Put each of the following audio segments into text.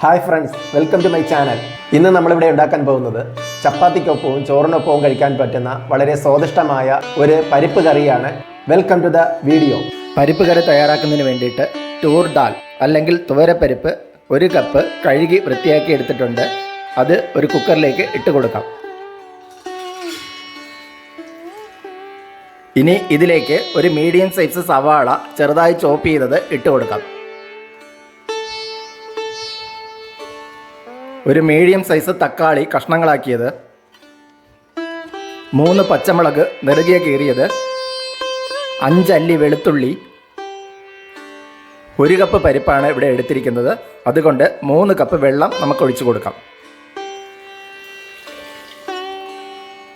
Hi friends welcome to my channel. ഇന്ന് നമ്മളിവിടെ ഉണ്ടാക്കാൻ പോകുന്നത് ചപ്പാത്തിക്കൊപ്പവും ചോറിനൊപ്പവും കഴിക്കാൻ പറ്റുന്ന വളരെ സ്വാദിഷ്ടമായ ഒരു പരിപ്പ് കറിയാണ്. Welcome to the video. പരിപ്പ് കറി തയ്യാറാക്കുന്നതിന് വേണ്ടിയിട്ട് ടൂർ ദാൽ അല്ലെങ്കിൽ തുവരപ്പരിപ്പ് ഒരു കപ്പ് കഴുകി വൃത്തിയാക്കി എടുത്തിട്ടുണ്ട്. അത് ഒരു കുക്കറിലേക്ക് ഇട്ട് കൊടുക്കാം. ഇനി ഇതിലേക്ക് ഒരു മീഡിയം സൈസ് സവാള ചെറുതായി ചോപ്പ് ചെയ്തത് ഇട്ട് കൊടുക്കാം. ഒരു മീഡിയം സൈസ് തക്കാളി കഷ്ണങ്ങളാക്കിയത്. മൂന്ന് പച്ചമുളക് നെറുകിയ കീറിയത്. അഞ്ചല്ലി വെളുത്തുള്ളി. ഒരു കപ്പ് പരിപ്പാണ് ഇവിടെ എടുത്തിരിക്കുന്നത്. അതുകൊണ്ട് മൂന്ന് കപ്പ് വെള്ളം നമുക്ക് ഒഴിച്ചു കൊടുക്കാം.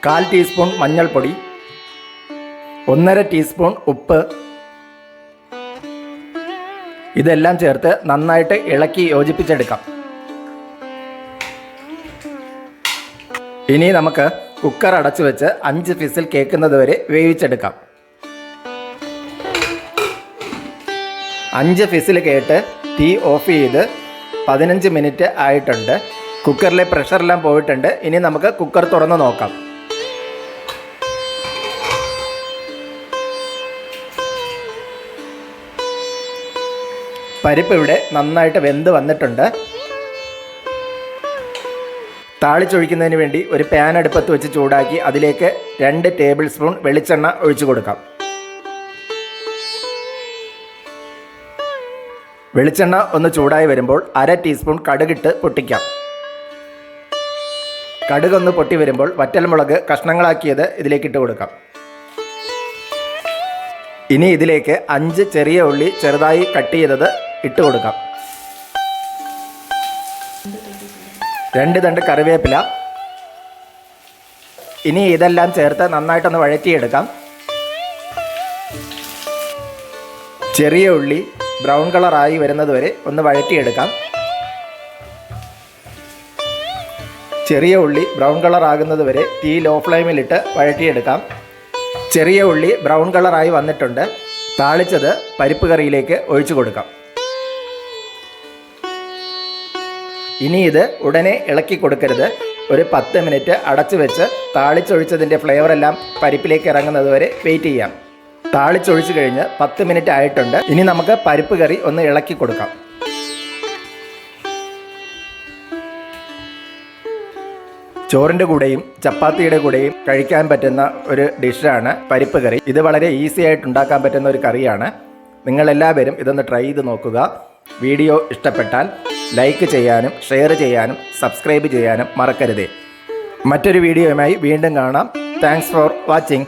കാൽ ടീസ്പൂൺ മഞ്ഞൾപ്പൊടി. ഒന്നര ടീസ്പൂൺ ഉപ്പ്. ഇതെല്ലാം ചേർത്ത് നന്നായിട്ട് ഇളക്കി യോജിപ്പിച്ചെടുക്കാം. ഇനി നമുക്ക് കുക്കർ അടച്ചു വെച്ച് അഞ്ച് ഫിസിൽ കേൾക്കുന്നത് വരെ വേവിച്ചെടുക്കാം. അഞ്ച് ഫിസിൽ കേട്ട് തീ ഓഫ് ചെയ്ത് പതിനഞ്ച് മിനിറ്റ് ആയിട്ടുണ്ട്. കുക്കറിലെ പ്രഷറെല്ലാം പോയിട്ടുണ്ട്. ഇനി നമുക്ക് കുക്കർ തുറന്ന് നോക്കാം. പരിപ്പ് ഇവിടെ നന്നായിട്ട് വെന്ത് വന്നിട്ടുണ്ട്. താളിച്ചൊഴിക്കുന്നതിന് വേണ്ടി ഒരു പാൻ അടുപ്പത്ത് വെച്ച് ചൂടാക്കി അതിലേക്ക് രണ്ട് ടേബിൾ സ്പൂൺ വെളിച്ചെണ്ണ ഒഴിച്ചു കൊടുക്കാം. വെളിച്ചെണ്ണ ഒന്ന് ചൂടായി വരുമ്പോൾ അര ടീസ്പൂൺ കടുകിട്ട് പൊട്ടിക്കാം. കടുകൊന്ന് പൊട്ടി വരുമ്പോൾ വറ്റൽമുളക് കഷ്ണങ്ങളാക്കിയത് ഇതിലേക്ക് ഇട്ട് കൊടുക്കാം. ഇനി ഇതിലേക്ക് അഞ്ച് ചെറിയ ഉള്ളി ചെറുതായി കട്ട് ചെയ്തത് ഇട്ട് കൊടുക്കാം. രണ്ട് തണ്ട് കറിവേപ്പില. ഇനി ഇതെല്ലാം ചേർത്ത് നന്നായിട്ടൊന്ന് വഴറ്റിയെടുക്കാം. ചെറിയ ഉള്ളി ബ്രൗൺ കളറായി വരുന്നത് വരെ ഒന്ന് വഴറ്റിയെടുക്കാം. ചെറിയ ഉള്ളി ബ്രൗൺ കളർ ആകുന്നത് വരെ തീ ലോ ഫ്ലെയിമിലിട്ട് വഴറ്റിയെടുക്കാം. ചെറിയ ഉള്ളി ബ്രൗൺ കളറായി വന്നിട്ടുണ്ട്. താളിച്ചത് പരിപ്പ് കറിയിലേക്ക് ഒഴിച്ചു കൊടുക്കാം. ഇനി ഇത് ഉടനെ ഇളക്കി കൊടുക്കരുത്. ഒരു പത്ത് മിനിറ്റ് അടച്ചു വെച്ച് താളിച്ചൊഴിച്ചതിന്റെ ഫ്ലേവറെല്ലാം പരിപ്പിലേക്ക് ഇറങ്ങുന്നത് വരെ വെയിറ്റ് ചെയ്യാം. താളിച്ചൊഴിച്ചു കഴിഞ്ഞ് പത്ത് മിനിറ്റ് ആയിട്ടുണ്ട്. ഇനി നമുക്ക് പരിപ്പ് കറി ഒന്ന് ഇളക്കി കൊടുക്കാം. ചോറിന്റെ കൂടെയും ചപ്പാത്തിയുടെ കൂടെയും കഴിക്കാൻ പറ്റുന്ന ഒരു ഡിഷാണ് പരിപ്പ് കറി. ഇത് വളരെ ഈസി ആയിട്ട് ഉണ്ടാക്കാൻ പറ്റുന്ന ഒരു കറിയാണ്. നിങ്ങളെല്ലാവരും ഇതൊന്ന് ട്രൈ ചെയ്ത് നോക്കുക. വീഡിയോ ഇഷ്ടപ്പെട്ടാൽ ലൈക്ക് ചെയ്യാനും ഷെയർ ചെയ്യാനും സബ്സ്ക്രൈബ് ചെയ്യാനും മറക്കരുതേ. മറ്റൊരു വീഡിയോയുമായി വീണ്ടും കാണാം. Thanks for watching